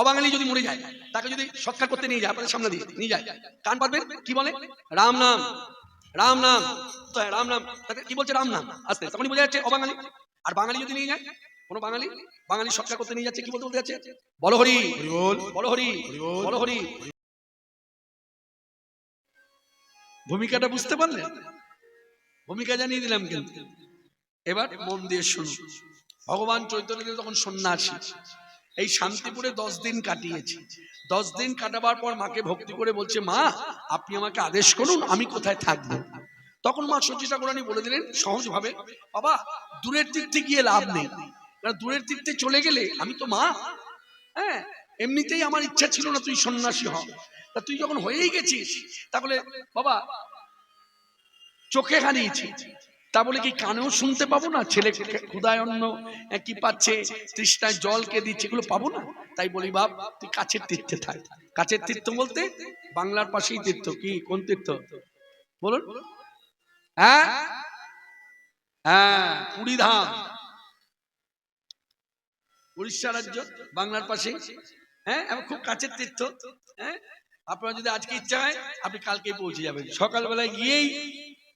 অবাঙালি যদি মরে যায় তাকে যদি সৎকার করতে নিয়ে যায় আপনাদের সামনে দিয়ে নিয়ে যায় কান পারবেন? কি বলে? রাম নাম রাম নাম রাম নাম তাকে কি বলছে রাম নাম? আস্তে তখনই বোঝা যাচ্ছে অবাঙালি। আর বাঙালি যদি নিয়ে যায় কোনো বাঙালি? বাঙালি সৎকার করতে নিয়ে যাচ্ছে কি বলতে বলতে যাচ্ছে? বলো হরি। বলো হরি। বলো হরি। ভূমিকাটা বুঝতে পারলেন? ভূমিকা জানিয়ে দিলাম কিন্তু। এবার মন দিয়ে শুনুন। ভগবান চৈতন্যদেব তখন সন্ন্যাসী এই শান্তিপুরে দশ দিন কাটিয়েছি। দশ দিন কাটাবার পর মাকে ভক্তি করে বলছে, মা, আপনি আমাকে আদেশ করুন, আমি কোথায় থাকব? তখন মা সচিতা গোরানি বলে দিলেন, সহজভাবে। বাবা, দূরের থেকে গিয়ে লাভ নেই। কারণ দূরের থেকে চলে গেলে আমি তো মা। হ্যাঁ এমনিতেই আমার ইচ্ছা ছিল না তুই সন্ন্যাসী হ। তা তুই যখন হয়েই গেছিস, তাহলে বাবা, চোখে হারিয়েছি তা বলে কি কানেও শুনতে পাবো না? ছেলে ক্ষুদায় আহ, কি পাচ্ছে তৃষ্ণায় জল কে দিচ্ছে এগুলো পাবো না? তাই বলি বাপ তুই কাছের তীর্থে থাক। কাছের তীর্থ বলতে বাংলার পাশেই তীর্থ। কি? কোন তীর্থ? বলুন। হ্যাঁ? হ্যাঁ পুরী ধাম। উড়িষ্যা রাজ্য বাংলার পাশে হ্যাঁ এবং খুব কাছের তীর্থ। হ্যাঁ? আপনার যদি আজকে ইচ্ছা হয় আপনি কালকেই পৌঁছে যাবেন। সকালবেলায় গিয়েই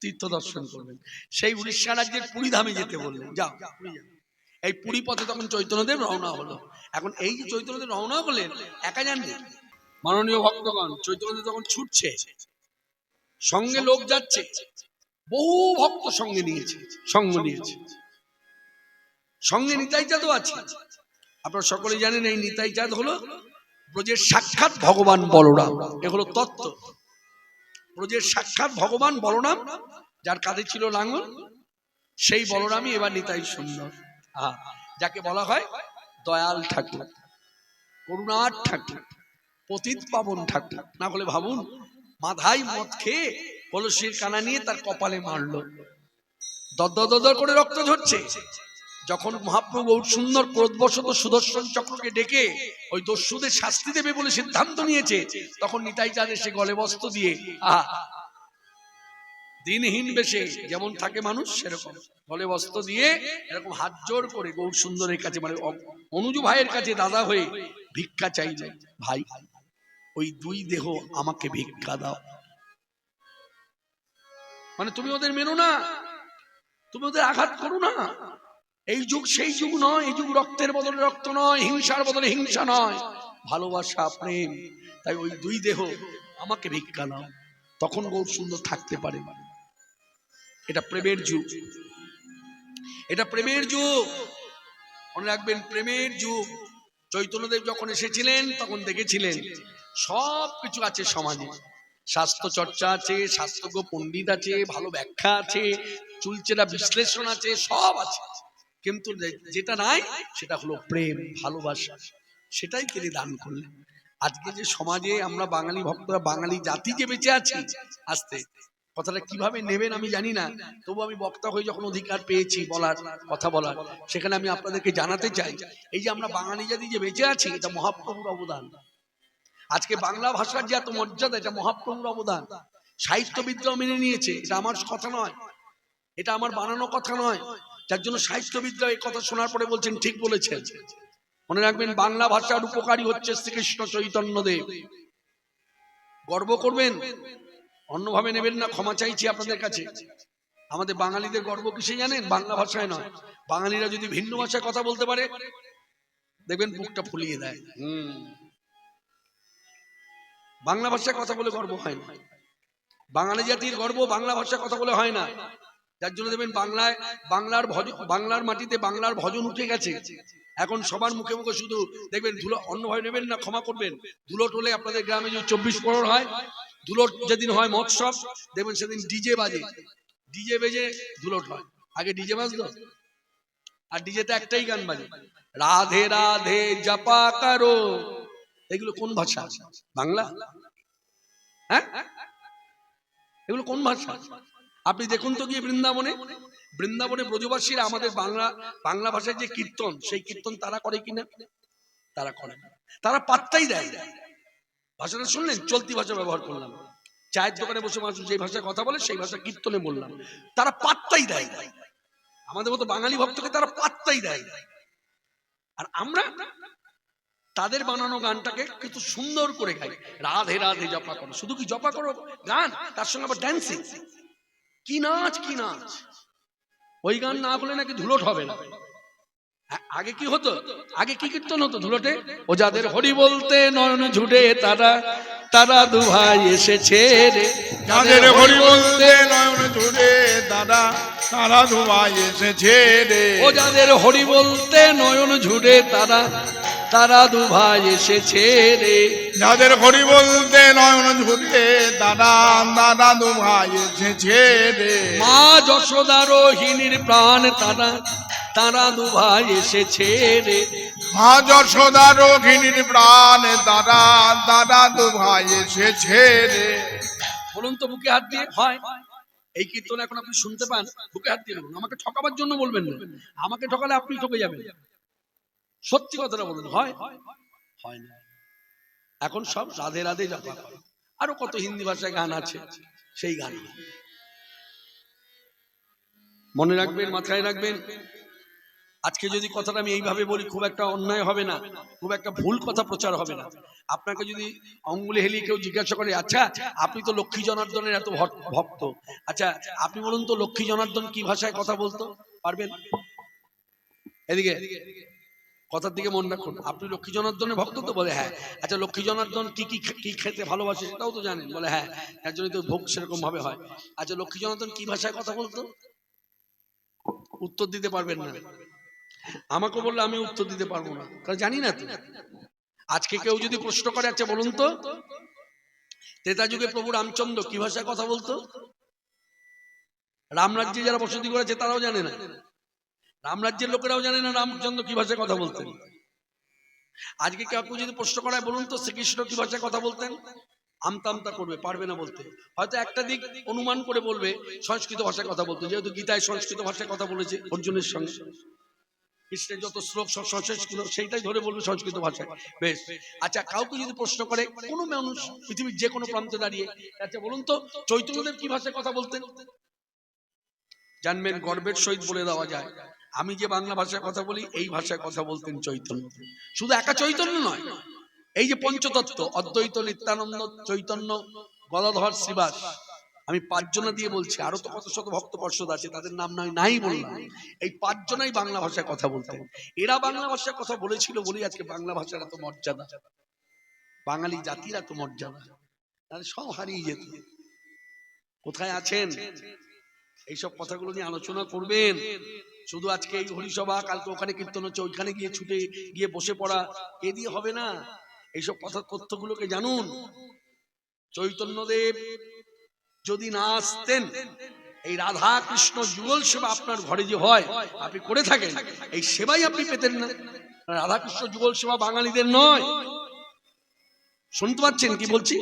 তীর্থ দর্শন করবেন। সেই উড়িষ্যা রাজ্যের পুরী ধামে যেতে বললেন যাও। এই পুরী পথে তখন চৈতন্যদেব রওনা হলো। এখন এই যে চৈতন্যদেব রওনা করলেন একা যাননি মাননীয় ভক্তগণ চৈতন্যদেব তখন ছুটছে সঙ্গে লোক যাচ্ছে বহু ভক্ত সঙ্গে নিয়েছে সঙ্গ নিয়েছে। সঙ্গে নিতাই চাঁদও আছে। আপনারা সকলেই জানেন এই নিতাই চাঁদ হলো ব্রজের সাক্ষাৎ ভগবান বলরাম। এ হলো তত্ত্ব। ব্রজের সাক্ষাৎ ভগবান বলরাম, যার কাঁধে ছিল লাঙ্গল সেই বলরামই এবার নিতাই সুন্দর। যাকে বলা হয় দয়াল ঠাকুর, করুণার ঠাকুর, পতিত পাবন ঠাকুর। না হলে ভাবুন, মাথায় মদ খেয়ে কলসির কানা নিয়ে তার কপালে মারলো। দদ্দ দর করে রক্ত ঝরছে। যখন মহাপ্রভু সুন্দর ক্রোধবশত সুদর্শন চক্রকে ডেকে ওই দস্যুদের শাস্তি দেবে বলে সিদ্ধান্ত নিয়েছে, তখন নিতাই চাঁদ এসে গলে বস্ত্র দিয়ে, আহা, দিনহীন বেশে যেমন থাকে মানুষ, সেরকম। গলে বস্ত্র দিয়ে এরকম হাত জোর করে গৌর সুন্দরের কাছে মানে অনুজু ভাইয়ের কাছে দাদা হয়ে ভিক্ষা চাইলে, ভাই, ওই দুই দেহ আমাকে ভিক্ষা দাও। মানে তুমি ওদের মেনো না, তুমি ওদের আঘাত করো না। এই যুগ সেই যুগ নয়, এই যুগ রক্তের বদলে রক্ত নয়, হিংসার বদলে হিংসা নয়। ভালোবাসা, প্রেম, তাই ওই দুই দেহ আমাকে ভিক্ষা নাও। তখন গৌর সুন্দর থাকতে পারে। এটা প্রেমের যুগ। এটা প্রেমের যুগ। মনে রাখবেন, প্রেমের যুগ। চৈতন্যদেব যখন এসেছিলেন, তখন দেখেছিলেন, সব কিছু আছে সমাজে। স্বাস্থ্য চর্চা আছে, স্বাস্থ্যজ্ঞ পণ্ডিত আছে, ভালো ব্যাখ্যা আছে, চুলচেরা বিশ্লেষণ আছে, সব আছে। কিন্তু যেটা নাই, সেটা হলো প্রেম, ভালোবাসা। সেটাই তিনি দান করলেন। আজকে যে সমাজে আমরা বাঙালি ভক্তরা, বাঙালি জাতি যে বেঁচে আছি, আস্তে, কথাটা কীভাবে নেবেন আমি জানি না, তবু আমি বক্তা হয়ে যখন অধিকার পেয়েছি বলার, কথা বলার, সেখানে আমি আপনাদেরকে জানাতে চাই, এই যে আমরা বাঙালি জাতি যে বেঁচে আছি, এটা মহাপ্রভুর অবদান। আজকে বাংলা ভাষার যে এত মর্যাদা, এটা মহাপ্রভুর অবদান। সাহিত্যবিদরাও মেনে নিয়েছে, এটা আমার কথা নয়, এটা আমার বানানো কথা নয়। যার জন্য সাহিত্যবিদরা এই কথা শোনার পরে বলছেন, ঠিক বলেছেন। মনে রাখবেন, বাংলা ভাষার উপকারী হচ্ছে শ্রীকৃষ্ণ চৈতন্য দেব গর্ব করবেন, অন্যভাবে নেবেন না, ক্ষমা চাইছি আপনাদের কাছে। আমাদের বাঙালিদের গর্ব কিসে জানেন? বাংলা ভাষায় নয়। বাঙালিরা যদি ভিন্ন ভাষায় কথা বলতে পারে, দেখবেন বুকটা ফুলিয়ে দেয়। হুম। বাংলা ভাষায় কথা বলে গর্ব হয় না। বাঙালি জাতির গর্ব বাংলা ভাষায় কথা বলে হয় না। যার জন্য দেখবেন বাংলায়, বাংলার ভজন বাংলার মাটিতে বাংলার ভজন উঠে গেছে। এখন সবার মুখে মুখে শুধু দেখবেন ধুলো অন্যভাবে নেবেন না, ক্ষমা করবেন। ধুলো টোলে আপনাদের গ্রামে যে চব্বিশ পনেরো হয় ধুলোর যেদিন হয় মৎসব দেখবেন সেদিন ডিজে বাজে। ডিজে বেজে ধুলোট হয় আগে ডিজে বাজতো? আর ডিজেতে একটাই গান বাজে, রাধে রাধে, জপা করো। এগুলো কোন ভাষা? বাংলা? হ্যাঁ? এগুলো কোন ভাষা? আপনি দেখুন তো গিয়ে বৃন্দাবনে। বৃন্দাবনে ব্রজবাসীরা আমাদের বাংলা বাংলা ভাষায় যে কীর্তন, সেই কীর্তন তারা করে কিনা তারা করে তারা পাত্তাই দেয়। ভাষাটা শুনলেন? চলতি ভাষা ব্যবহার করলাম। চায়ের দোকানে বসে মানুষ যে ভাষায় কথা বলে, সেই ভাষা কীর্তনে বললাম। তারা পাত্তাই দেয়। আমাদের মতো বাঙালি ভক্তকে তারা পাত্তাই দেয়। আর আমরা তাদের বানানো গানটাকে কিন্তু সুন্দর করে গাই। রাধে রাধে জপা করো। শুধু কি জপা করো? গান? তার সঙ্গে আবার ড্যান্সিং কি নাচ কি নাচ? ওই গান না হলে নাকি ধুলোট হবে না? আগে কি হতো? আগে কি কীর্তন হতো ধুলোটে? ও যাদের হরি বলতে নয়ন ঝুড়ে তারা তারা দু ভাই এসেছে রে। যাদের হরি বলতে নয়ন জুড়ে দাদা তারা ধোয়াই এসেছে রে। ও যাদের হরি বলতে নয়ন ঝুড়ে তারা তারা দু ভাই এসেছে রে। যাদের হরি বলতে নয়ন ঝুড়ে দাদা দাদা দু ভাই এসেছে রে। মা যশোদা রোহিণীর প্রাণ তারা তারা দু ভাই এসেছে রে। মা যশোদা রোহিণীর প্রাণ দাদা দাদা দু ভাই এসেছে রে। বলুন তো বুকে হাত দিয়ে হয় এই কীর্তন এখন আপনি শুনতে পান? বুকে হাত দিয়ে বলুন। আমাকে ঠকাবার জন্য বলবেন না। আমাকে ঠকালে আপনি ঠকে যাবেন। সত্যি কথাটা বলুন, হয়? হয় না। এখন সব রাধে রাধে করে। আরও কত হিন্দি ভাষায় গান আছে, সেই গান। মনে রাখবেন, মাথায় রাখবেন, আজকে যদি কথাটা আমি এইভাবে বলি, খুব একটা অন্যায় হবে না, খুব একটা ভুল কথা প্রচার হবে না। আপনাকে যদি অঙ্গুলি হেলিয়ে কেউ জিজ্ঞাসা করে আচ্ছা আপনি তো লক্ষ্মী জনার্দনের এত ভক্ত। আচ্ছা আপনি বলুন তো লক্ষ্মী জনার্দন কি ভাষায় কথা বলতো? পারবেন? এদিকে। কথার দিকে মন রাখুন। আপনি লক্ষ্মী জনার্দনের ভক্ত তো বলে হ্যাঁ। আচ্ছা লক্ষ্মী জনার্দন কি কি কি খেতে ভালোবাসে সেটাও তো জানেন। বলে হ্যাঁ এর জন্যই তো ভোগ সেরকম ভাবে হয়। আচ্ছা লক্ষ্মী জনার্দন কি ভাষায় কথা বলতো? উত্তর দিতে পারবেন না। আমাকে বললে আমি উত্তর দিতে পারব না। কারণ জানি না তো। আজকে কেউ যদি প্রশ্ন করে আচ্ছা বলুন তো। ত্রেতা যুগে প্রভু রামচন্দ্র কি ভাষায় কথা বলতো? রামরাজ্যে যারা বসতি করেছে, তারাও জানে না। রামরাজ্যের লোকেরাও জানে না রামচন্দ্র কি ভাষায় কথা বলতেন। আজকে কেউ যদি প্রশ্ন করায় বলুন তো শ্রীকৃষ্ণ কি ভাষায় কথা বলতেন? আমতা আমতা করবে, পারবে না বলতে। হয়তো একটা দিক অনুমান করে বলবে, সংস্কৃত ভাষায় কথা বলতো। যেহেতু গীতায় সংস্কৃত ভাষায় কথা বলেছে অর্জুনের সঙ্গে। কৃষ্ণের যত শ্লোক সংস্কৃত, সেইটাই ধরে বলবে সংস্কৃত ভাষায়। বেশ। আচ্ছা কাউকে যদি প্রশ্ন করে, কোনো মানুষ, পৃথিবীর যে কোনো প্রান্তে দাঁড়িয়ে আচ্ছা বলুন তো, চৈতন্যদেব কি ভাষায় কথা বলতেন? জানবেন গর্বের সহিত বলে দেওয়া যায়। আমি যে বাংলা ভাষায় কথা বলি, এই ভাষায় কথা বলতেন চৈতন্য। শুধু একা চৈতন্য নয়, এই যে পঞ্চতত্ত্ব, অদ্বৈত, নিত্যানন্দ, চৈতন্য গদাধর শ্রীবাস, আমি পাঁচজনা দিয়ে বলছি, আরও তো কত শত ভক্ত পর্ষদ আছে, তাদের নাম নয়, নাই বললাম এই পাঁচজনাই বাংলা ভাষায় কথা বলতেন। এরা বাংলা ভাষায় কথা বলেছিল বলেই আজকে বাংলা ভাষার এত মর্যাদা। বাঙালি জাতির এত মর্যাদা। তাহলে সব হারিয়ে যেত। কোথায় আছেন? এইসব কথাগুলো নিয়ে আলোচনা করবেন। শুধু আজকে এই হরিসভা, কালকে ওখানে কীর্তন হচ্ছে, ওইখানে গিয়ে ছুটে গিয়ে বসে পড়া এ দিয়ে হবে না? এইসব কথা তথ্যগুলোকে জানুন। চৈতন্যদেব যদি না আসতেন, এই রাধা কৃষ্ণ যুগল সেবা আপনার ঘরে যে হয়, আপনি করে থাকেন, এই সেবাই আপনি পেতেন না। রাধা কৃষ্ণ যুগল সেবা বাঙালিদের নয়। শুনতে পাচ্ছেন কি বলছি?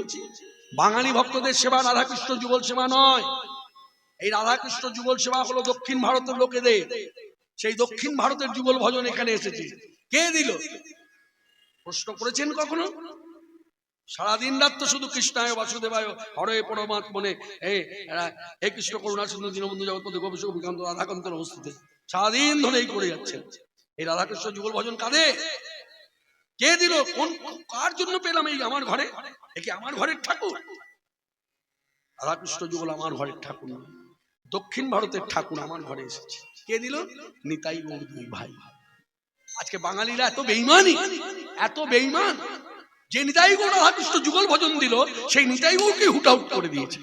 বাঙালি ভক্তদের সেবা রাধাকৃষ্ণ যুগল সেবা নয়। এই রাধাকৃষ্ণ যুগল সেবা হলো দক্ষিণ ভারতের লোকেদের। সেই দক্ষিণ ভারতের যুগল ভজন এখানে এসেছে। কে দিল? প্রশ্ন করেছেন কখনো? সারাদিন রাত তো শুধু কৃষ্ণায়, বাসুদেবায়, হরে পরমাত্মনে। হে হে কৃষ্ণ করুণা সিন্ধু দীনবন্ধু জগৎপতি গোপীশ বিকান্ত রাধাকান্তের অবস্থিতে। সারাদিন ধরে এই করে যাচ্ছেন এই রাধাকৃষ্ণ যুগল ভজন কাঁদে কে দিল? কোন, কার জন্য পেলাম এই আমার ঘরে? একে আমার ঘরের ঠাকুর? রাধাকৃষ্ণ যুগল আমার ঘরের ঠাকুর। দক্ষিণ ভারতের ঠাকুর আমার ঘরে এসেছে। কে দিল? নিতাই গৌর দুই ভাই। আজকে বাঙালিরা এত বেইমানি এত বেইমান যে নিতাই গৌর রাধাকৃষ্ণ যুগল ভজন দিল, সেই নিতাই গৌরকে হুট আউট করে দিয়েছে।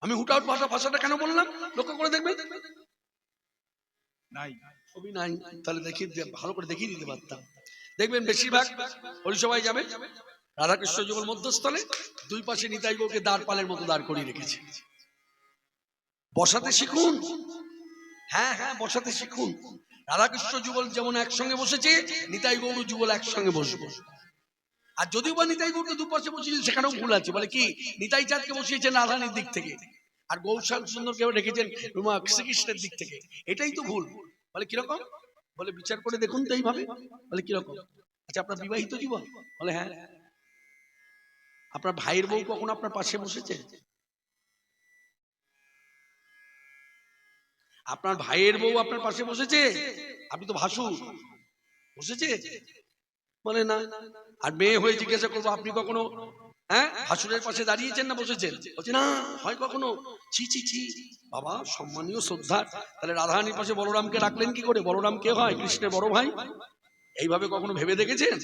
আমি হুট আউট ভাষা, ভাষাটা কেন বললাম? লক্ষ্য করে দেখবেন। নাই, ছবি নাই, তাহলে দিতে- ভালো করে দেখিয়ে দিতে পারতাম। দেখবেন বেশিরভাগ হরিসভায় যাবে। রাধাকৃষ্ণ যুগল মধ্যস্থলে দুই পাশে নিতাই গৌরকে দাঁড় পালের মতো দাঁড় করিয়ে রেখেছে। বসাতে শিখুন। হ্যাঁ হ্যাঁ বসাতে শিখুন। রাধাকৃষ্ণ যুগল যেমন একসঙ্গে বসেছে, নিতাই গৌর যুগল একসঙ্গে বসবো। আর যদিও বা নিতাই গৌরকে দুপাশে বসিয়েছেন সেখানেও ভুল আছে। বলে কি, নিতাই চাঁদকে বসিয়েছেন রাধানির দিক থেকে, আর গৌরশাল সুন্দরকে রেখেছেন রুমা শ্রীকৃষ্ণের দিক থেকে। এটাই তো ভুল। বলে কীরকম? বলে বিচার করে দেখুন তো এইভাবে। বলে কীরকম? আচ্ছা আপনার বিবাহিত জীবন? বলে হ্যাঁ। আপনার ভাইয়ের বউ কখন আপনার পাশে বসেছে? আপনার ভাইয়ের বউ আপনার পাশে বসেছে? আপনি তো ভাসু বসেছে? বলে না। আর মেয়ে হয়ে জিজ্ঞাসা করব আপনি কখনো হ্যাঁ ভাসুরের পাশে দাঁড়িয়েছেন না বসেছেন? বলছে না হয় কখনো। ছি ছি ছি। বাবা সম্মানীয় শ্রদ্ধা। তাহলে রাধারানীর পাশে বলরামকে রাখলেন কি করে? বলরাম কে হয়? কৃষ্ণের বড় ভাই? এইভাবে কখনো ভেবে দেখেছেন?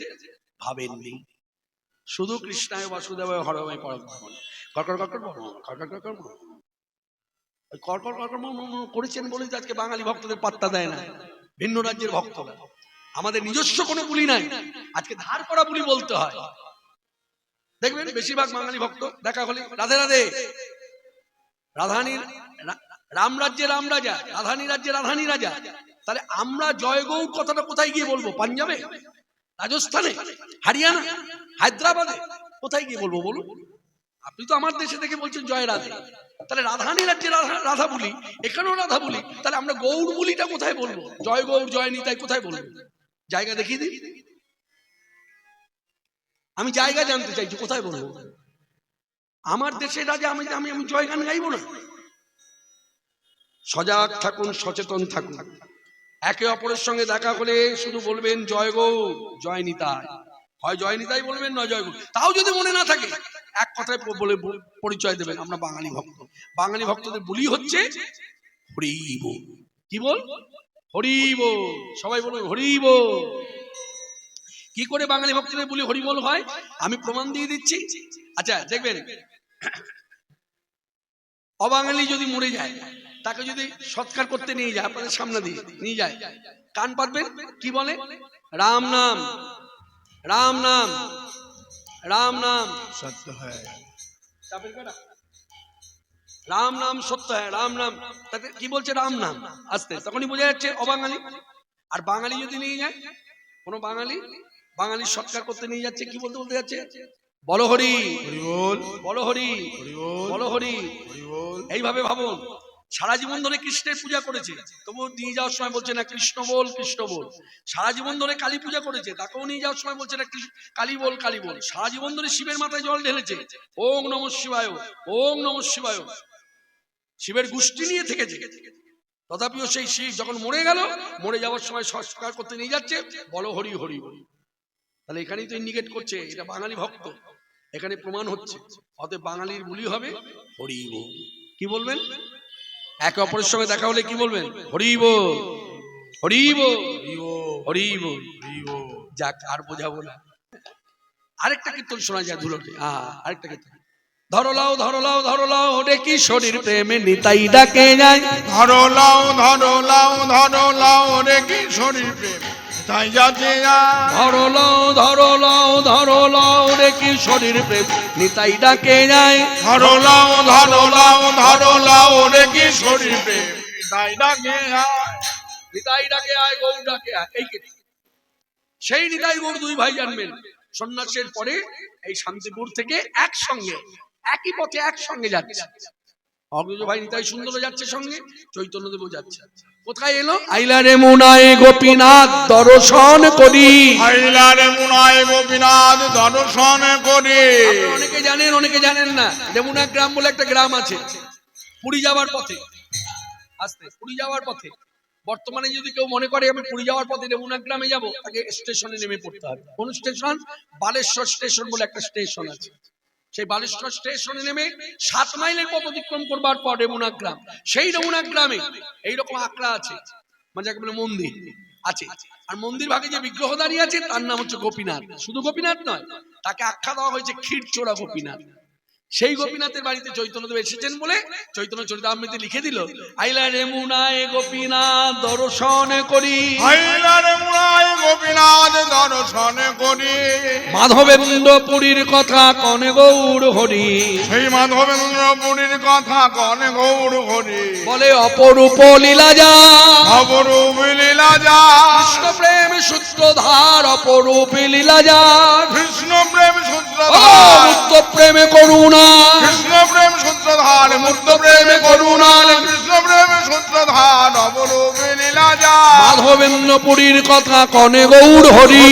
ভাবেননি। শুধু কৃষ্ণায় বাসুদেবায় হরময় পরব্রহ্মণ কর্কর কর্কর বর্মণ, কর্কর কর্কর বর্মণ করেছেন বলেই তো আজকে বাঙালি ভক্তদের পাত্তা দেয় না। ভিন্ন রাজ্যের ভক্তরা আমাদের নিজস্ব কোনো বুলি নাই। আজকে ধার করা বুলি বলতে হয়। দেখবেন, বেশিরভাগ বাঙালি ভক্ত, দেখা হলে, রাধে রাধে। রাধানীর রাম রাজ্যে রাম রাজা, রাধানী রাজ্যে রাধানী রাজা। তাহলে আমরা জয়গৌর কথাটা কোথায় গিয়ে বলব? পাঞ্জাবে? রাজস্থানে? হারিয়ানা? হায়দ্রাবাদে? কোথায় গিয়ে বলব বলুন? আপনি তো আমার দেশে থেকে বলছেন জয় রাধে। তাহলে রাধানী রাজ্যে রাধা বলি। এখানেও রাধা বলি। তাহলে আমরা গৌর বলিটা কোথায় বলব? জয় গৌর জয় নিতাই কোথায় বলব? জায়গা দেখিয়ে দিই। আমি জায়গা জানতে চাইছি, কোথায় বলব? আমার দেশের রাজা, আমি আমি আমি জয় গান গাইবো না? সজাগ থাকুন, সচেতন থাকুন। একে অপরের সঙ্গে দেখা করে শুধু বলবেন, জয় গৌর জয় নিতাই। হয় জয় নিতাই বলবেন, নয় জয় তাও যদি মনে না থাকে, এক কথায় বলে পরিচয় দেবেন আমরা বাঙালি ভক্ত। বাঙালি ভক্তদের বলি হচ্ছে, হরিব। কি বল? হরিব। সবাই বলবে, হরিব। কি করে বাঙালি ভক্তদের বলি হরিবল হয়? আমি প্রমাণ দিয়ে দিচ্ছি। আচ্ছা দেখবেন, অবাঙালি যদি মরে যায়, তাকে যদি সৎকার করতে নিয়ে যায়, আপনাদের সামনে দিয়ে নিয়ে যায়, কান পাতবেন কি বলে? রাম নাম। রাম নাম। রাম নাম। সত্য হয়। বেড়া। রাম নাম সত্য হ্যাঁ রাম নাম। তাতে কি বলছে রাম নাম? আসতে তখনই বোঝা যাচ্ছে অবাঙালি আর বাঙালি যদি নিয়ে যায় কোনো বাঙালি বাঙালি সৎকার করতে নিয়ে যাচ্ছে কি বলতে বলতে যাচ্ছে? বলো হরি। বল। বলো হরি। বল। বলো হরি। হরি এইভাবে ভাবুন। সারা জীবন ধরে কৃষ্ণের পূজা করেছে। তবু নিয়ে যাওয়ার সময় বলছে, না, কৃষ্ণ বল কৃষ্ণ বল। সারা জীবন ধরে কালী পূজা করেছে, তাকেও নিয়ে যাওয়ার সময় বলছে, না কালী বল কালী বল। সারা জীবন ধরে শিবের মাথায় জল ঢেলেছে। ওং নম শিবায়, ওং নম শিবায়। শিবের গোষ্ঠী নিয়ে থেকেছে। তথাপিও সেই শিব যখন মরে গেল, মরে যাওয়ার সময় সংস্কার করতে নিয়ে যাচ্ছে, বলো হরি হরি হরি তাহলে এখানেই তো ইন্ডিকেট করছে, এটা বাঙালি ভক্ত। এখানে প্রমাণ হচ্ছে, অতএব বাঙালির বলি হবে হরি কি বলবেন? একে অপরের সঙ্গে দেখা হলে কি বলবেন? হরিব। হরিব। হরি বল হরিব। যাক আর বোঝাবো না। আরেকটা কীর্তন শোনা যায় ধুলোকে আহ, আরেকটা কীর্তন। ধরো লাও ধরো লাও ধরো লাও ওরে কি শরীর প্রেমে নিতাই ডাকে যায়। ধরো লাও ধরো লাও ধরো লাও রে কি শরীর প্রেম। তাই ধরো লাও ধরো লাও ধরো লাও রে কি শরীর প্রেম? নিতাই ডাকে যায় ধরো লাও ধরো লাও ধরো লাও রে কি শরীর প্রেম? তাই ডাকে নিতাই ডাকে আয় গৌর ডাকে আয়। এই। সেই নিতাই গৌর দুই ভাই জানবেন সন্ন্যাসের পরে এই শান্তিপুর থেকে একসঙ্গে একই পথে একসঙ্গে যাচ্ছে। অগ্রজ ভাই নিতাই সুন্দর যাচ্ছে সঙ্গে চৈতন্য দেব যাচ্ছে। কোথায় এলো? আইলারে মুনায় গোপীনাথ দর্শন করি। হাইলার মুনায় গোপীনাথ দর্শন করে। অনেকে জানেন অনেকে জানেন না। রেমুনা গ্রাম বলে একটা গ্রাম আছে। পুরী যাওয়ার পথে আসতে পুরী যাওয়ার পথে। বর্তমানে যদি কেউ মনে করে আমি পুরী যাওয়ার পথে রেমুনা গ্রামে যাব তাকে স্টেশনে নেমে পড়তে হবে। কোন স্টেশন? বালেশ্বর স্টেশন বলে একটা স্টেশন আছে। সেই বালেশ্বর স্টেশনে নেমে সাত মাইলের পথ অতিক্রম করবার পর রেমুনা গ্রাম সেই রেমুনা গ্রামে এইরকম আঁকড়া আছে মানে যাকে বলে মন্দির আছে। আর মন্দির ভাগে যে বিগ্রহ দাঁড়িয়ে আছে, তার নাম হচ্ছে গোপীনাথ। শুধু গোপীনাথ নয়, তাকে আখ্যা দেওয়া হয়েছে ক্ষীরচোরা গোপীনাথ। সেই গোপীনাথের বাড়িতে চৈতন্যদেব এসেছেন বলে চৈতন্য চরিতামৃতে লিখে দিল। আইলা রেমুনায় গোপীনাথ দর্শন করি। হাইলার মুনায় গোপীনাথ দর্শন করে। মাধবেন্দ্র পুরীর কথা কনে গৌর হরি। সেই মাধবেন্দ্র পুরীর কথা কনে গৌর হরি। বলে অপরূপ লীলা যা। অপরূপ লীলা যা। কৃষ্ণ প্রেম সূত্রধার অপরূপ লীলা যা। কৃষ্ণ প্রেম সূত্র ও প্রেমে করুণা কৃষ্ণ প্রেম সূত্রধার মুক্ত প্রেমে করুণা কৃষ্ণ প্রেম সূত্রধার অপরূপ লীলা যায়। মাধবেন্দ্রপুরীর কথা কনে গৌর হরি।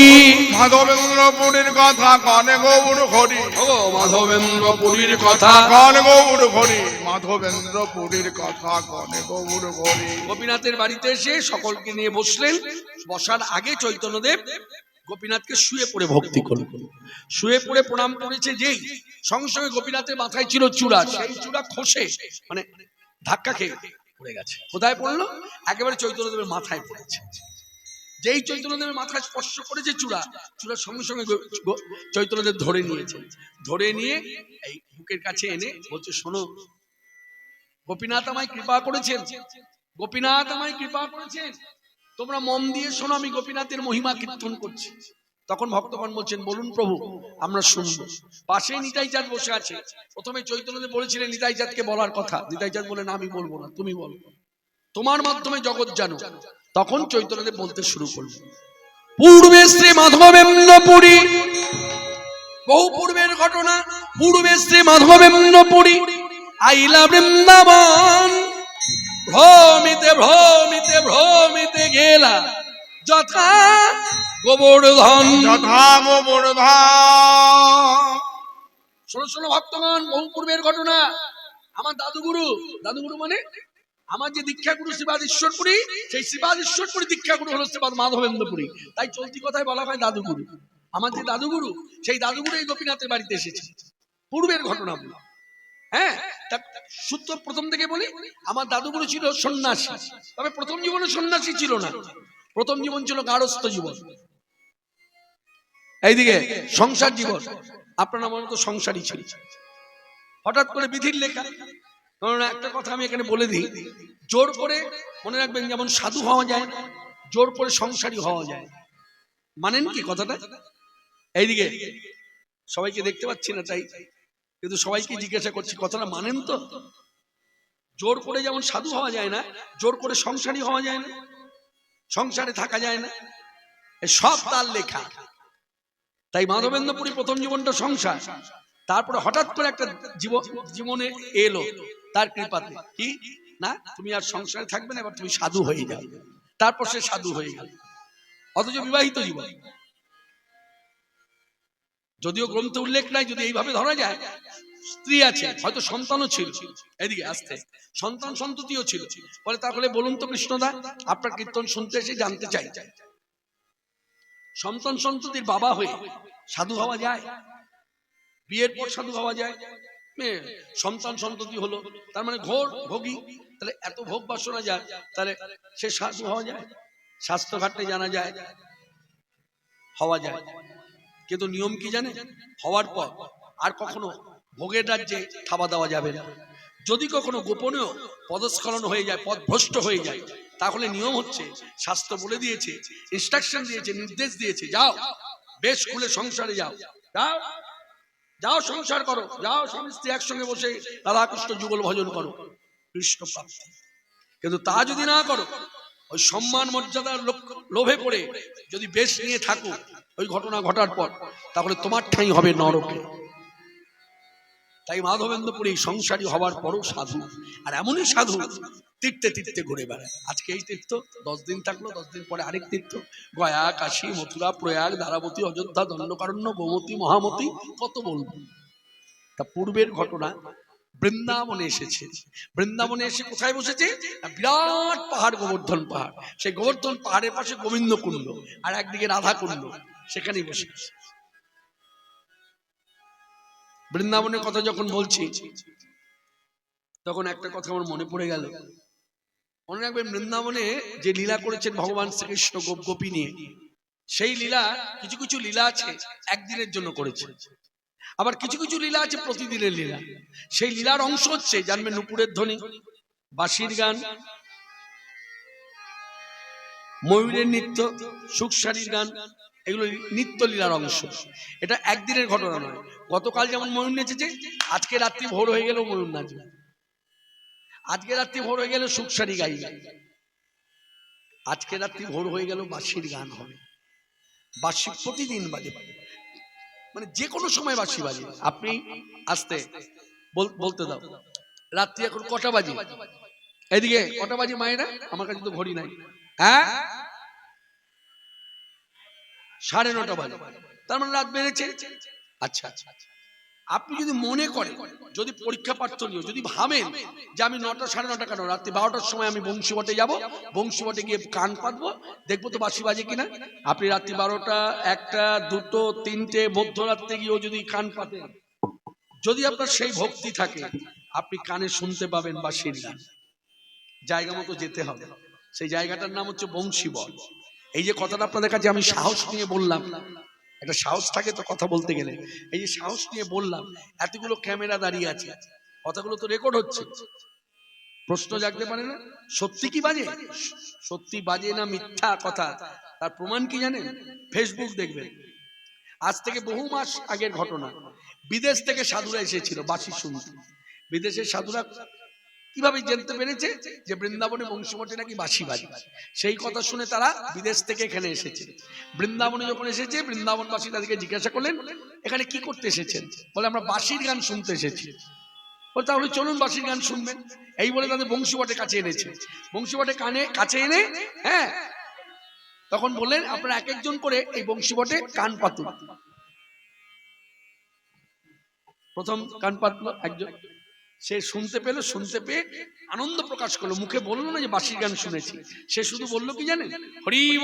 মাধবেন্দ্রপুরীর কথা কনে গৌর হরি। ও মাধবেন্দ্রপুরীর কথা। কন গৌর হরি মাধবেন্দ্রপুরীর কথা কনে গৌর হরি। গোপীনাথের বাড়িতে এসে সকলকে নিয়ে বসলেন। বসার আগে চৈতন্যদেব গোপীনাথকে শুয়ে পড়ে ভক্তি করলেন শুয়ে পড়ে প্রণাম করেছে যেই সঙ্গে সঙ্গে গোপীনাথের মাথায় ছিল চূড়া সেই চূড়া খসে মানে ধাক্কা খেয়ে পড়ে গেছে। কোথায় পড়ল? একেবারে চৈতন্যদেবের মাথায় পড়েছে। যেই চৈতন্যদেবের মাথায় স্পর্শ করেছে চূড়া চূড়ার সঙ্গে সঙ্গে চৈতন্যদেব ধরে নিয়েছে। ধরে নিয়ে এই বুকের কাছে এনে বলছে শোনো গোপীনাথ আমায় কৃপা করেছেন। গোপীনাথ আমায় কৃপা করেছেন। তোমরা মন দিয়ে শোনো, আমি গোপীনাথের মহিমা কীর্তন করছি। তখন ভক্তগণ বলছেন, বলুন প্রভু, আমরা শুনব। পাশেই নিতাই চাঁদ বসে আছে। প্রথমে চৈতন্যদেব বলেছিলেন নিতাই চাঁদকে বলার কথা। নিতাই চাঁদ বলেন আমি বলব না, তুমি বলো। তোমার মাধ্যমে জগৎ জানো। তখন চৈতন্যদেব বলতে শুরু করল পূর্বে শ্রী মাধবেন্দ্রপুরী, বহু পূর্বের ঘটনা, পূর্বে শ্রী মাধবেন্দ্রপুরী, আইলা বৃন্দাবন ভ্রমিতে ভ্রমিতে ভ্রমিতে গেলা। যথা গোবর্ধন। যথা গোবর্ধন। শোনো শোনো ভক্তগণ বহু পূর্বের ঘটনা। আমার দাদুগুরু দাদুগুরু মানে আমার যে দীক্ষা গুরু শ্রীবাদ ঈশ্বরপুরী সেই শ্রীবাদ ঈশ্বরপুরী দীক্ষা গুরু হলো শ্রীবাদ মাধবেন্দ্রপুরী। তাই চলতি কথায় বলা হয় দাদুগুরু। আমার যে দাদুগুরু সেই দাদুগুরু এই গোপীনাথের বাড়িতে এসেছে। পূর্বের ঘটনা বলি হ্যাঁ সূত্র প্রথম থেকে বলি, আমার দাদুগুরু ছিল সন্ন্যাসী। তবে প্রথম জীবনে সন্ন্যাসী ছিল না। প্রথম জীবন ছিল গারস্থ জীবন। এইদিকে সংসার জীবন। আপনার মনে তো সংসারই ছিল। হঠাৎ করে বিধির লেখা। একটা কথা আমি এখানে বলে দিই, জোর করে মনে রাখবেন যেমন সাধু হওয়া যায়, জোর করে সংসারী হওয়া যায়। মানেন কি কথাটা? এইদিকে, সবাইকে দেখতে পাচ্ছি না, তাই কিন্তু সবাইকে জিজ্ঞাসা করছি, কথাটা মানেন তো? জোর করে যেমন সাধু হওয়া যায় না, জোর করে সংসারী হওয়া যায় না, সংসারে থাকা যায় না সব তার লেখা। তাই মাধবেন্দ্রপুরী প্রথম জীবনটা সংসার, তারপরে হঠাৎ করে একটা জীব- জীবনে এলো, তার কৃপাতে। কি? না, তুমি আর সংসারে থাকবে না, এবার তুমি সাধু হয়ে যাও। তারপর সে সাধু হয়ে গেল। অথচ বিবাহিত জীবন। যদিও গ্রন্থে উল্লেখ নাই, যদি এইভাবে ধরা যায়, স্ত্রী আছে, হয়তো সন্তানও ছিল। এদিকে আসতে সন্তান সন্ততিও ছিল। বলে, তাহলে বলুন তো কৃষ্ণদা, আপনার কীর্তন শুনতে এসে জানতে চাই। সন্তান সন্ততির বাবা হয়ে সাধু হওয়া যায়, বিয়ের পর সাধু হওয়া যায় সন্তান সন্ততি হলো, তার মানে ঘোর ভোগী। তাহলে এত ভোগ বাসনা যায়, তাহলে সে সাধু হওয়া যায় স্বাস্থ্য ঘাটলে জানা যায়, হওয়া যায়। কিন্তু নিয়ম কি জানে? হওয়ার পর আর কখনো ভোগের রাজ্যে খাওয়া দেওয়া যাবে না। যদি কখনো গোপনেও পদস্খলন হয়ে যায় পদ ভ্রষ্ট হয়ে যায়, তাহলে নিয়ম হচ্ছে, শাস্ত্র বলে দিয়েছে ইনস্ট্রাকশন দিয়েছে, নির্দেশ দিয়েছে, যাও, বেশ খুলে সংসারে যাও। যাও যাও সংসার করো, যাও স্বামী স্ত্রী একসঙ্গে বসে রাধাকৃষ্ণ যুগল ভজন করো, কৃষ্ণ প্রাপ্তি। কিন্তু তা যদি না করো, ওই সম্মান মর্যাদার লোভে পড়ে যদি বেশ নিয়ে থাকো ওই ঘটনা ঘটার পর, তাহলে তোমার ঠাঁই হবে নরকে। তাই মাধবেন্দ্রপুরী সংসারী হওয়ার পরও সাধু, আর এমনই সাধু তীর্থে তীর্থে ঘুরে বেড়ায়। আজকে এই তীর্থ, দশ দিন থাকল, দশ দিন পরে আরেক তীর্থ। গয়া, কাশী, মথুরা, প্রয়াগ, দ্বারাবতী, অযোধ্যা, দণ্ডকারণ্য, গোমতী, মহামতী, কত বলব। তা পূর্বের ঘটনা বৃন্দাবনে এসেছে। বৃন্দাবনে এসে কোথায় বসেছে? বিরাট পাহাড়, গোবর্ধন পাহাড়। সেই গোবর্ধন পাহাড়ের পাশে গোবিন্দ কুণ্ড আর একদিকে রাধা কুণ্ড সেখানেই বসে বৃন্দাবনের কথা যখন বলছি, তখন একটা কথা আমার মনে পড়ে গেল। মনে রাখবেন, বৃন্দাবনে যে লীলা করেছেন ভগবান শ্রীকৃষ্ণ গোপ গোপী নিয়ে, সেই লীলা, কিছু কিছু লীলা আছে একদিনের জন্য করেছে। আবার কিছু কিছু লীলা আছে প্রতিদিনের লীলা। সেই লীলার অংশ হচ্ছে, জানবেন নুপুরের ধ্বনি, বাঁশির গান, ময়ূরের নৃত্য সুখসারির গান এগুলো নিত্য লীলার অংশ। এটা একদিনের ঘটনা নয়। গতকাল যেমন ময়ূর নেচেছে, আজকে রাত্রি ভোর হয়ে গেলেও ময়ূর নাচবে। আজকে রাত্রি ভোর হয়ে গেলে সুখসারি গাইবে। আজকে রাত্রি ভোর হয়ে গেল বাঁশির গান হবে। বাঁশি প্রতিদিন বাজে। মানে যে কোনো সময় বাসি বাজে। আপনি আসতে বল- বলতে দাও। রাত্রি এখন কটা বাজে? এদিকে, কটা বাজে মায়েরা? আমার কাছে তো ঘড়ি নাই। হ্যাঁ? সাড়ে নটা বাজে। তার মানে রাত বেড়েছে। আচ্ছা আচ্ছা আপনি যদি মনে করেন, যদি পরীক্ষা প্রার্থনীয় যদি ভাবেন যে আমি নটা, সাড়ে নটা কেন? রাত্রি বারোটার সময় আমি বংশীবটে যাব বংশীবটে গিয়ে কান পাতবো দেখব তো বাসি বাজে কিনা। আপনি রাত্রি বারোটা, একটা, দুটো, তিনটে, মধ্যরাত্রে গিয়েও যদি কান পাতেন যদি আপনার সেই ভক্তি থাকে, আপনি কানে শুনতে পাবেন বাসির গান জায়গা মতো যেতে হবে। সেই জায়গাটার নাম হচ্ছে বংশীবল এই যে কথাটা আপনাদের কাছে আমি সাহস নিয়ে বললাম, একটা সাহস থাকে তো কথা বলতে গেলে, এই যে সাহস নিয়ে বললাম, এতগুলো ক্যামেরা দাঁড়িয়ে আছে, কথাগুলো তো রেকর্ড হচ্ছে। প্রশ্ন জাগতে পারে না? সত্যি কি বাজে? সত্যি বাজে না মিথ্যা কথা? তার প্রমাণ কি জানেন? ফেসবুক দেখবেন। আজ থেকে বহু মাস আগের ঘটনা। বিদেশ থেকে সাধুরা এসেছিল বাসি শুনতে বিদেশের সাধুরা কীভাবে জানতে পেরেছে যে বৃন্দাবনে বংশীমঠে নাকি বাসি বাজি সেই কথা শুনে তারা বিদেশ থেকে এখানে এসেছে। বৃন্দাবনে যখন এসেছে বৃন্দাবন বৃন্দাবনবাসী তাদেরকে জিজ্ঞাসা করলেন, এখানে কি করতে এসেছেন? বলে, আমরা বাসির গান শুনতে এসেছি। বলে, তাহলে চলুন বাসির গান শুনবেন। এই বলে তাদের বংশীবটে কাছে এনেছে। বংশীবটে কানে, কাছে এনে হ্যাঁ তখন বললেন, আপনারা এক একজন করে এই বংশীবটে কান পাতুন। প্রথম কান পাতলো একজন। সে শুনতে পেল, শুনতে পেয়ে আনন্দ প্রকাশ করল। মুখে বলল না যে বাসির গান শুনেছি। সে শুধু বলল কি জানেন? হরিব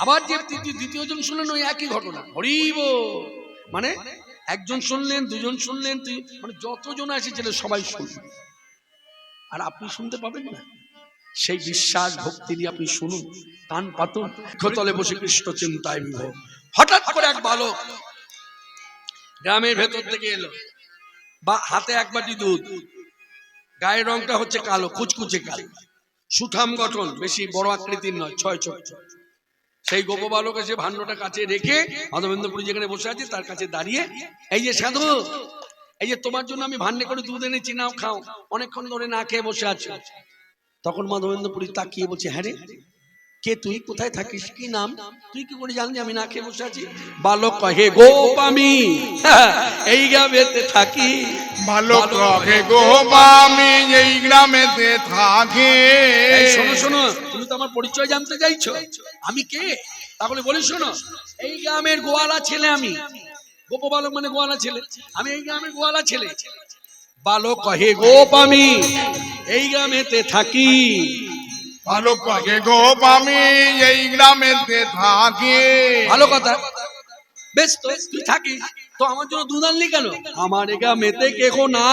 আবার যে দ্বিতীয় জন শুনলেন, ওই একই ঘটনা। হরিব মানে একজন শুনলেন, দুজন শুনলেন তিন- মানে যতজন এসেছিল সবাই শুনলেন আর আপনি শুনতে পাবেন না। সেই বিশ্বাস, ভক্তি দিয়ে আপনি শুনুন। কান পাতুন বসে কৃষ্ণ চিন্তায় বিভোর। হঠাৎ করে এক বালক গ্রামের ভেতর থেকে এলো। বা হাতে এক বাটি দুধ। গায়ের রংটা হচ্ছে কালো, কুচকুচে কালো। সুঠাম গঠন, বেশি বড় আকৃতির নয়, ছয় ছয় ছয় সেই গোপবালক এসে ভাণ্ডটা কাছে রেখে মাধবেন্দ্রপুরী যেখানে বসে আছে, তার কাছে দাঁড়িয়ে, এই যে সাধু, এই যে তোমার জন্য আমি ভান্ডে করে দুধ এনেছি, নাও খাও। অনেকক্ষণ ধরে না খেয়ে বসে আছো। তখন মাধবেন্দ্রপুরী তাকিয়ে বলছে হ্যাঁ রে কে তুই কোথায় থাকিস? কি নাম? তুই কি করে জানলি? আমি না খেয়ে বসে আছি। বালক কহে গোপ আমি। এই গ্রামেতে থাকি। ভালো রহে গো আমি। এই গ্রামেতে থাকি। শোনো শোনো তুমি তো আমার পরিচয় জানতে চাইছো। আমি কে? তাহলে বলি শোনো এই গ্রামের গোয়ালা ছেলে আমি। গোপ বালক মানে গোয়ালা ছেলে। আমি এই গ্রামের গোয়ালা ছেলে। বালক কহে গোপ আমি এই গ্রামেতে থাকি। ভালো রহে গো আমি এই গ্রামেতে থাকি। ভালো কথা। বেশ তো তুই থাকিস। তো আমার জন্য দুধ আনলি কেন? আমার এ গ্রামেতে কেহ না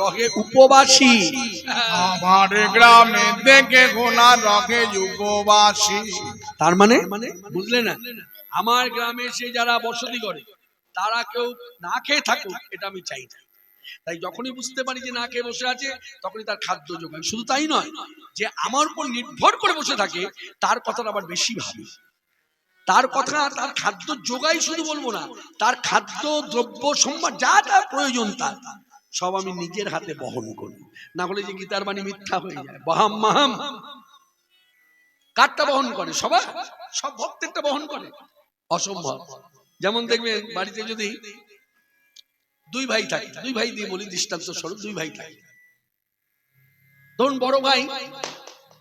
রহে উপবাসী। আমার গ্রামে দেখে গোনা রহে যুগবাসী। তার মানে? বুঝলে না? আমার গ্রামে সে যারা বসতি করে তারা কেউ না খেয়ে থাকুক এটা আমি চাই না। তাই যখনই বুঝতে পারি যে না খেয়ে বসে আছে, তখনই তার খাদ্য যোগায় শুধু তাই নয়, যে আমার উপর নির্ভর করে বসে থাকে, তার কথাটা আবার বেশি ভাবি। তার কথা, তার খাদ্য যোগাই শুধু বলব না, তার খাদ্য, দ্রব্য সম্মান যা যা প্রয়োজন তার, সব আমি নিজের হাতে বহন করি। না হলে যে গীতার বাণী মিথ্যা হয়ে যায়। বহাম, মাহাম। কারটা বহন করে? সবাই সব ভক্তেরটা বহন করে? অসম্ভব। যেমন দেখবেন বাড়িতে যদি দুই ভাই থাকে, দুই ভাই দিয়ে বলি দৃষ্টান্ত স্বরূপ, দুই ভাই থাকে। ধরুন বড় ভাই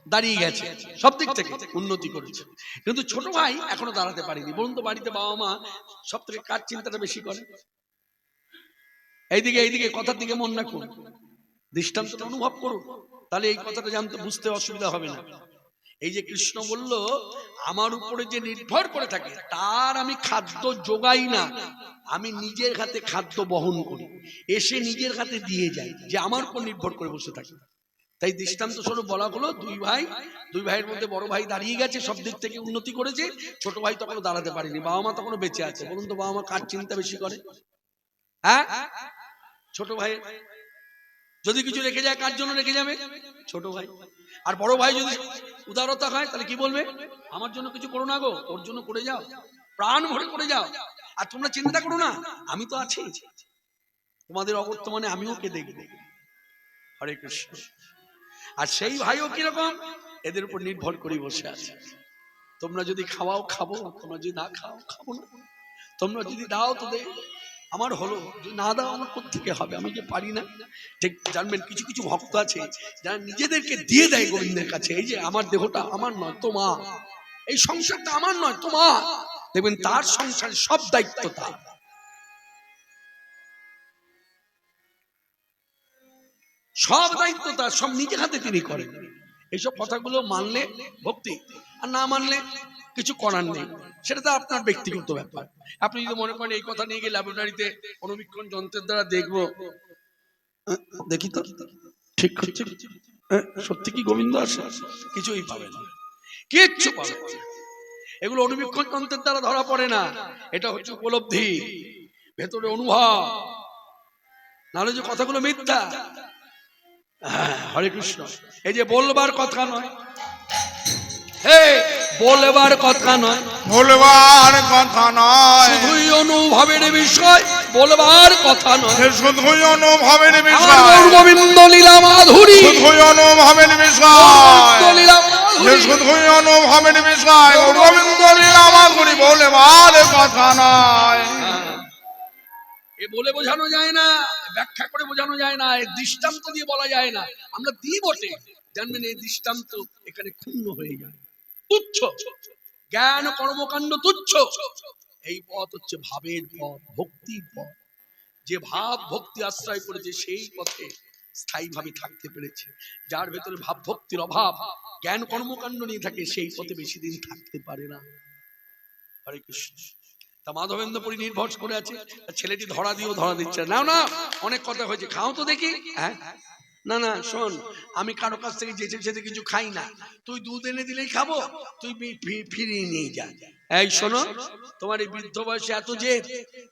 দাঁড়িয়ে গেছে, সব দিক থেকে উন্নতি করেছে। কিন্তু ছোট ভাই এখনও দাঁড়াতে পারেনি। বলুন তো বাড়িতে বাবা মা সব থেকে কার চিন্তাটা বেশি করে। এইদিকে এইদিকে কথার দিকে মন রাখুন। দৃষ্টান্তটা অনুভব করুন। তাহলে এই কথাটা জানতে, বুঝতে অসুবিধা হবে না। এই যে কৃষ্ণ বলল আমার উপরে যে নির্ভর করে থাকে তার আমি খাদ্য যোগাই না। আমি নিজের হাতে খাদ্য বহন করি। এসে নিজের হাতে দিয়ে যাই যে আমার উপর নির্ভর করে বসে থাকে। তাই দৃষ্টান্ত স্বরূপ বলা হলো দুই ভাই দুই ভাইয়ের মধ্যে বড় ভাই দাঁড়িয়ে গেছে সব দিক থেকে উন্নতি করেছে ছোট ভাই তখনও দাঁড়াতে পারেনি বাবা মা তখনও বেঁচে আছে বলুন তো বাবা মা কার চিন্তা বেশি করে? হ্যাঁ? ছোট ভাই যদি কিছু রেখে যায় কার জন্য রেখে যাবে ছোট ভাই আর বড় ভাই যদি উদারতা হয় তাহলে কি বলবে? আমার জন্য কিছু করো না গো, ওর জন্য করে যাও। প্রাণ ভরে করে যাও। আর তোমরা চিন্তা করো না, আমি তো আছি। তোমাদের অবর্তমানে আমিও কে দেখবে। হরে কৃষ্ণ। আর সেই ভাইও কীরকম? এদের উপর নির্ভর করে বসে আছে। তোমরা যদি খাওয়াও, খাব। তোমরা যদি না খাও, খাব না। তোমরা যদি দাও, তো দে। আমার হলো না দাও, আমার থেকে হবে? আমি যে পারি না? ঠিক, জানবেন, কিছু কিছু ভক্ত আছে, যারা নিজেদেরকে দিয়ে দেয় গোবিন্দের কাছে। এই যে আমার দেহটা আমার নয় তোমা এই সংসারটা আমার নয় তোমা দেখবেন, তার সংসারের সব দায়িত্ব তার। সব দায়িত্ব তার, সব নিজে হাতে তিনি করেন। এইসব কথাগুলো মানলে ভক্তি আর না মানলে কিছু করার নেই। সেটা তো আপনার ব্যক্তিগত ব্যাপার। আপনি যদি মনে করেন এই কথা নিয়ে গিয়ে ল্যাবরেটরিতে অনুবীক্ষণ যন্ত্রের দ্বারা দেখব। দেখি তো। ঠিক হচ্ছে সত্যি কি গোবিন্দ আছে? কিছুই পাবে না। কিচ্ছু পাবে না। এগুলো অনুবীক্ষণ যন্ত্রের দ্বারা ধরা পড়ে না। এটা হচ্ছে উপলব্ধি। ভেতরে অনুভব। নাহলে যে কথাগুলো মিথ্যা হরে কৃষ্ণ। এই যে বলবার কথা নয়। হে বলবার কথা নয়। ভুলবার কথা নয়। শুধুই অনুভবের বিষয় বলবার কথা নয়। শুধুই অনুভবের বিষয়। গোবিন্দ লীলা মাধুরী। শুধুই অনুভবের বিষয়। লীলা শুধুই অনুভবের বিষয়। গোবিন্দ লীলা মাধুরী বলবার কথা নয়। এ বলে বোঝানো যায় না ব্যাখ্যা করে বোঝানো যায় না, এর দৃষ্টান্ত দিয়ে বলা যায় না। আমরা দিই বটে জানবেন এই দৃষ্টান্ত এখানে ক্ষুণ্ণ হয়ে যায়। তুচ্ছ। জ্ঞান কর্মকাণ্ড তুচ্ছ। এই পথ হচ্ছে ভাবের পথ, ভক্তির পথ। যে ভাব ভক্তি আশ্রয় করেছে সেই পথে স্থায়ীভাবে থাকতে পেরেছে। যার ভেতরে ভাব ভক্তির অভাব, জ্ঞান কর্মকাণ্ড নিয়ে থাকে, সেই পথে বেশি দিন থাকতে পারে না। হরে কৃষ্ণ। তা মাধবেন্দ্রপুরী নির্ভর করে আছে। ছেলেটি ধরা দিয়েও ধরা দিচ্ছে। না না অনেক কথা হয়েছে। খাও তো দেখি। হ্যাঁ? না না, শোন, আমি কারও কাছ থেকে যেতে যেতে কিছু খাই না। তুই দুধ এনে দিলেই খাব। তুই ফিরিয়ে নিয়ে যা। এই শোনো, তোমার এই বৃদ্ধ বয়সে এত জেদ।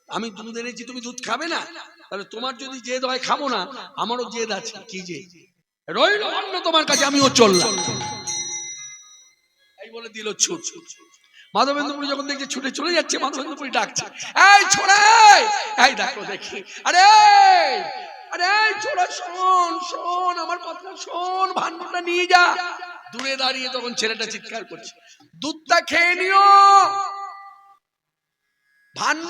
আমি দুধ এনেছি, তুমি দুধ খাবে না? তাহলে তোমার যদি জেদ হয়, খাব না। আমারও জেদ আছে। কি যে রইল অন্য তোমার কাছে, আমিও চললাম। এই বলে দিল ছুট। মাধবেন্দ্রপুরী যখন দেখছে ছুটে চলে যাচ্ছে মাধবেন্দ্রপুরী ডাকছে। এই ছোড়ে এই! দেখো দেখি। আরে আরে ছোড়া শোন শোন আমার কথা শোন ভান্ডটা নিয়ে যা। দূরে দাঁড়িয়ে তখন ছেলেটা চিৎকার করছে দুধটা খেয়ে নিও। ভান্ন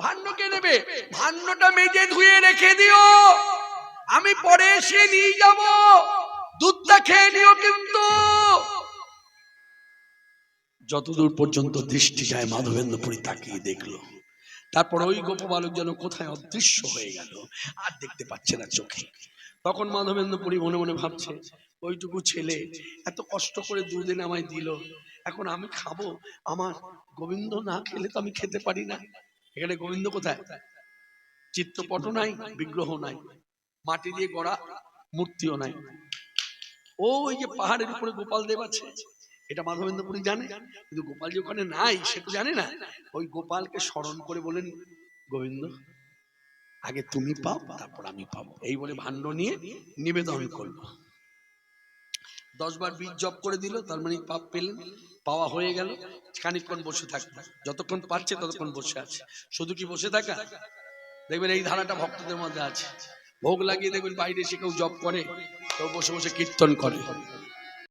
ভান্ন কে নেবে। ভান্নটা মেজে ধুয়ে রেখে দিও। আমি পরে এসে নিয়ে যাব। দুধটা খেয়ে নিও কিন্তু। যতদূর পর্যন্ত দৃষ্টি যায় মাধবেন্দ্রপুরী তাকিয়ে দেখল। তারপর ওই গোপবালক যেন কোথায় অদৃশ্য হয়ে গেল, আর দেখতে পাচ্ছে না চোখে। তখন মাধবেন্দ্রপুরী মনে মনে ভাবছে, ওইটুকু ছেলে এত কষ্ট করে দুদিন আমায় দিল, এখন আমি খাব? আমার গোবিন্দ না খেলে তো আমি খেতে পারি না। এখানে গোবিন্দ কোথায়? চিত্রপট নাই, বিগ্রহ নাই, মাটি দিয়ে গড়া, মূর্তিও নাই। ও, ওই যে পাহাড়ের উপরে গোপাল দেব আছে এটা মাধবেন্দ্রপুরী জানে, কিন্তু গোপাল যে ওখানে নাই, সে তো জানে না। ওই গোপালকে স্মরণ করে বলেন, গোবিন্দ, আগে তুমি পাও, তারপর আমি পাবো। এই বলে ভাণ্ড নিয়ে নিবেদন করল। দশবার বীজ জপ করে দিল, তার মানে পাপ পেলেন, পাওয়া হয়ে গেল, খানিকক্ষণ বসে থাকবে যতক্ষণ পাচ্ছে ততক্ষণ বসে আছে। শুধু কি বসে থাকা? দেখবেন এই ধারাটা ভক্তদের মধ্যে আছে। ভোগ লাগিয়ে দেখবেন বাইরে এসে কেউ জপ করে, কেউ বসে বসে কীর্তন করে।